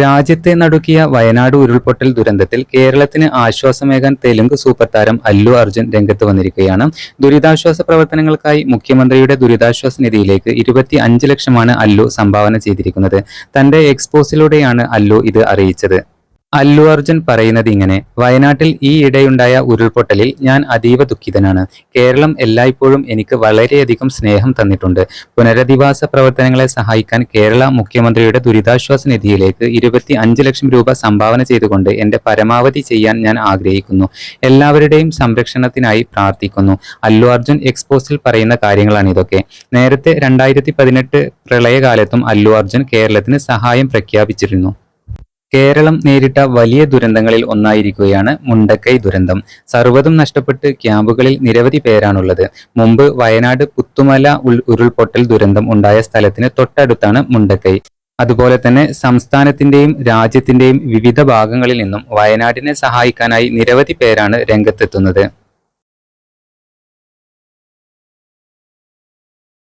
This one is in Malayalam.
രാജ്യത്തെ നടുക്കിയ വയനാട് ഉരുൾപൊട്ടൽ ദുരന്തത്തിൽ കേരളത്തിന് ആശ്വാസമേകാൻ തെലുങ്ക് സൂപ്പർ താരം അല്ലു അർജുൻ രംഗത്ത് വന്നിരിക്കുകയാണ്. ദുരിതാശ്വാസ പ്രവർത്തനങ്ങൾക്കായി മുഖ്യമന്ത്രിയുടെ ദുരിതാശ്വാസ നിധിയിലേക്ക് ഇരുപത്തി അഞ്ച് ലക്ഷമാണ് അല്ലു സംഭാവന ചെയ്തിരിക്കുന്നത്. തന്റെ എക്സ്പോസിലൂടെയാണ് അല്ലു ഇത് അറിയിച്ചത്. അല്ലു അർജുൻ പറയുന്നത് ഇങ്ങനെ വയനാട്ടിൽ ഈ ഇടയുണ്ടായ ഉരുൾപൊട്ടലിൽ ഞാൻ അതീവ ദുഃഖിതനാണ്. കേരളം എല്ലായ്പ്പോഴും എനിക്ക് വളരെയധികം സ്നേഹം തന്നിട്ടുണ്ട്. പുനരധിവാസ പ്രവർത്തനങ്ങളെ സഹായിക്കാൻ കേരള മുഖ്യമന്ത്രിയുടെ ദുരിതാശ്വാസ നിധിയിലേക്ക് ഇരുപത്തി അഞ്ച് ലക്ഷം രൂപ സംഭാവന ചെയ്തുകൊണ്ട് എന്റെ പരമാവധി ചെയ്യാൻ ഞാൻ ആഗ്രഹിക്കുന്നു. എല്ലാവരുടെയും സംരക്ഷണത്തിനായി പ്രാർത്ഥിക്കുന്നു. അല്ലു അർജുൻ എക്സ്പോസിൽ പറയുന്ന കാര്യങ്ങളാണ് ഇതൊക്കെ. നേരത്തെ രണ്ടായിരത്തി പതിനെട്ട് പ്രളയകാലത്തും അല്ലു അർജുൻ കേരളത്തിന് സഹായം പ്രഖ്യാപിച്ചിരുന്നു. കേരളം നേരിട്ട വലിയ ദുരന്തങ്ങളിൽ ഒന്നായിരിക്കുകയാണ് മുണ്ടക്കൈ ദുരന്തം. സർവതും നഷ്ടപ്പെട്ട് ക്യാമ്പുകളിൽ നിരവധി പേരാണുള്ളത്. മുമ്പ് വയനാട് പുത്തുമല ഉരുൾപൊട്ടൽ ദുരന്തം ഉണ്ടായ സ്ഥലത്തിന് തൊട്ടടുത്താണ് മുണ്ടക്കൈ. അതുപോലെ തന്നെ സംസ്ഥാനത്തിന്റെയും രാജ്യത്തിന്റെയും വിവിധ ഭാഗങ്ങളിൽ നിന്നും വയനാടിനെ സഹായിക്കാനായി നിരവധി പേരാണ് രംഗത്തെത്തുന്നത്.